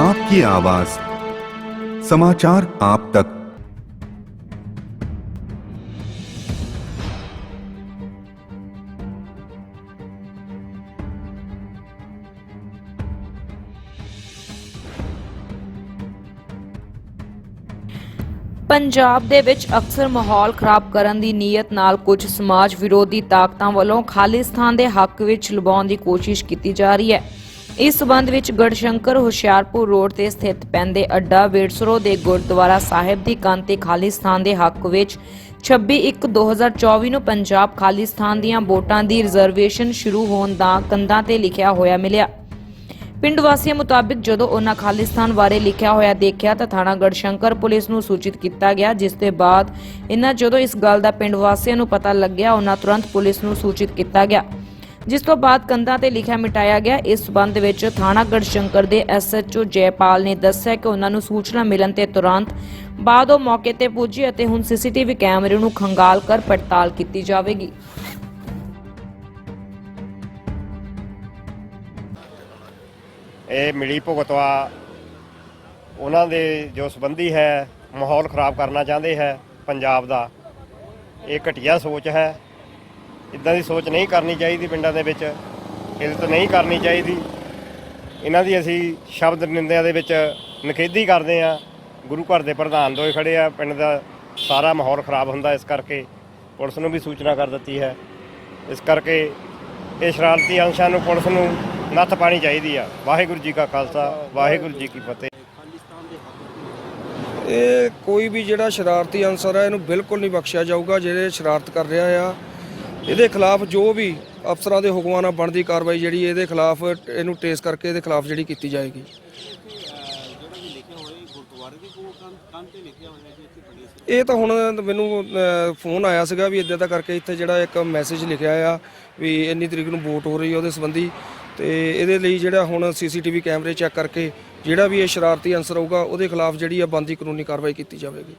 आपकी आवाज समाचार आप तक ਪੰਜਾਬ ਦੇ ਵਿੱਚ ਅਕਸਰ ਮਾਹੌਲ ਖਰਾਬ ਕਰਨ ਦੀ ਨੀਅਤ ਨਾਲ ਕੁਝ ਸਮਾਜ ਵਿਰੋਧੀ ਤਾਕਤਾਂ ਵੱਲੋਂ ਖਾਲਿਸਤਾਨ ਦੇ ਹੱਕ ਵਿੱਚ ਲੁਭਾਉਣ ਦੀ ਕੋਸ਼ਿਸ਼ ਕੀਤੀ ਜਾ ਰਹੀ ਹੈ ਇਸ ਸਬੰਧ ਵਿੱਚ ਗੜਸ਼ੰਕਰ ਹੁਸ਼ਿਆਰਪੁਰ ਰੋਡ ਤੇ ਸਥਿਤ ਪੈਂਦੇ ਅੱਡਾ ਵੇੜਸਰੋ ਦੇ ਗੁਰਦੁਆਰਾ ਸਾਹਿਬ ਦੀ ਕੰਧ ਤੇ ਖਾਲਿਸਤਾਨ ਦੇ ਹੱਕ ਵਿੱਚ 26/1/2024 ਨੂੰ ਪੰਜਾਬ ਖਾਲਿਸਤਾਨ ਦੀਆਂ ਵੋਟਾਂ ਦੀ ਰਿਜ਼ਰਵੇਸ਼ਨ ਸ਼ੁਰੂ ਹੋਣ ਦਾ ਕੰਧਾਂ ਤੇ ਲਿਖਿਆ ਹੋਇਆ ਮਿਲਿਆ। ਪਿੰਡ ਵਾਸੀਆਂ ਮੁਤਾਬਿਕ ਜਦੋਂ ਉਹਨਾਂ ਖਾਲਿਸਤਾਨ ਬਾਰੇ ਲਿਖਿਆ ਹੋਇਆ ਦੇਖਿਆ ਤਾਂ ਥਾਣਾ ਗੜਸ਼ੰਕਰ ਪੁਲਿਸ ਨੂੰ ਸੂਚਿਤ ਕੀਤਾ ਗਿਆ, ਜਿਸ ਦੇ ਬਾਅਦ ਇਹਨਾਂ ਜਦੋਂ ਇਸ ਗੱਲ ਦਾ ਪਿੰਡ ਵਾਸੀਆਂ ਨੂੰ ਪਤਾ ਲੱਗਿਆ, ਉਹਨਾਂ ਤੁਰੰਤ ਪੁਲਿਸ ਨੂੰ ਸੂਚਿਤ ਕੀਤਾ ਗਿਆ। ਜਿਸ ਤੋਂ ਬਾਅਦ ਕੰਧਾਂ ਤੇ ਲਿਖਿਆ ਮਿਟਾਇਆ ਗਿਆ। ਇਸ ਸਬੰਧ ਵਿੱਚ ਥਾਣਾ ਗੜਸ਼ੰਕਰ ਦੇ ਐਸਐਚਓ ਜੈਪਾਲ ਨੇ ਦੱਸਿਆ ਕਿ ਉਹਨਾਂ ਨੂੰ ਸੂਚਨਾ ਮਿਲਣ ਤੇ ਤੁਰੰਤ ਬਾਅਦ ਉਹ ਮੌਕੇ ਤੇ ਪੁੱਜੇ ਅਤੇ ਹੁਣ ਸੀਸੀਟੀਵੀ ਕੈਮਰੇ ਨੂੰ ਖੰਗਾਲ ਕਰ ਪੜਤਾਲ ਕੀਤੀ ਜਾਵੇਗੀ। ਇਹ ਮਿਲੀ ਭੁਗਤਵਾ ਉਹਨਾਂ ਦੇ ਜੋ ਸੰਬੰਧੀ ਹੈ, ਮਾਹੌਲ ਖਰਾਬ ਕਰਨਾ ਚਾਹੁੰਦੇ ਹੈ ਪੰਜਾਬ ਦਾ। ਇਹ ਘਟੀਆ ਸੋਚ ਹੈ। ਇਦਾਂ ਦੀ ਸੋਚ ਨਹੀਂ ਕਰਨੀ ਚਾਹੀਦੀ ਪਿੰਡਾਂ ਦੇ ਵਿੱਚ ਇੱਜ਼ਤ ਨਹੀਂ ਕਰਨੀ ਚਾਹੀਦੀ। ਇਹਨਾਂ ਦੀ ਅਸੀਂ ਸ਼ਬਦ ਨਿੰਦਿਆ ਦੇ ਵਿੱਚ ਨਖੇਦੀ ਕਰਦੇ ਆ ਗੁਰੂ ਘਰ ਦੇ ਪ੍ਰਧਾਨ ਦੋਏ ਖੜੇ ਆ, ਪਿੰਡ ਦਾ ਸਾਰਾ ਮਾਹੌਲ ਖਰਾਬ ਹੁੰਦਾ ਇਸ ਕਰਕੇ ਪੁਲਿਸ ਨੂੰ ਵੀ ਸੂਚਨਾ ਕਰ ਦਿੱਤੀ ਹੈ। ਇਸ ਕਰਕੇ ਇਹ ਸ਼ਰਾਰਤੀ ਅੰਸ਼ਾਂ ਨੂੰ ਪੁਲਿਸ ਨੂੰ ਨੱਥ ਪਾਣੀ ਚਾਹੀਦੀ ਆ। ਵਾਹਿਗੁਰੂ ਜੀ ਕਾ ਖਾਲਸਾ, ਵਾਹਿਗੁਰੂ ਜੀ ਕੀ ਫਤਿਹ। ਇਹ ਕੋਈ ਵੀ ਜਿਹੜਾ ਸ਼ਰਾਰਤੀ ਅਨਸਰ ਹੈ, ਇਹਨੂੰ ਬਿਲਕੁਲ ਨਹੀਂ ਬਖਸ਼ਿਆ ਜਾਊਗਾ, ਜਿਹੜੇ ਸ਼ਰਾਰਤ ਕਰ ਰਿਹਾ ਆ। ਇਹਦੇ ਖਿਲਾਫ ਜੋ ਵੀ ਅਫਸਰਾਂ ਦੇ ਹੁਕਮਾਂ ਨਾਲ ਬਣਦੀ ਕਾਰਵਾਈ ਜਿਹੜੀ ਇਹਦੇ ਖਿਲਾਫ, ਇਹਨੂੰ ਟੇਸ ਕਰਕੇ ਇਹਦੇ ਖਿਲਾਫ ਜਿਹੜੀ ਕੀਤੀ ਜਾਏਗੀ। ਇਹ ਤਾਂ ਹੁਣ ਮੈਨੂੰ ਫੋਨ ਆਇਆ ਸੀਗਾ ਵੀ ਇਦਾਂ ਦਾ ਕਰਕੇ ਇੱਥੇ ਜਿਹੜਾ ਇੱਕ ਮੈਸੇਜ ਲਿਖਿਆ ਆ ਵੀ ਇੰਨੀ ਤਰੀਕ ਨੂੰ ਵੋਟ ਹੋ ਰਹੀ ਹੈ ਉਹਦੇ ਸੰਬੰਧੀ। ਤੇ ਇਹਦੇ ਲਈ ਜਿਹੜਾ ਹੁਣ ਸੀਸੀਟੀਵੀ ਕੈਮਰੇ ਚੈੱਕ ਕਰਕੇ ਜਿਹੜਾ ਵੀ ਇਹ ਸ਼ਰਾਰਤੀ ਅਨਸਰ ਹੋਊਗਾ, ਉਹਦੇ ਖਿਲਾਫ ਜਿਹੜੀ ਆ ਬੰਦੀ ਕਾਨੂੰਨੀ ਕਾਰਵਾਈ ਕੀਤੀ ਜਾਵੇਗੀ।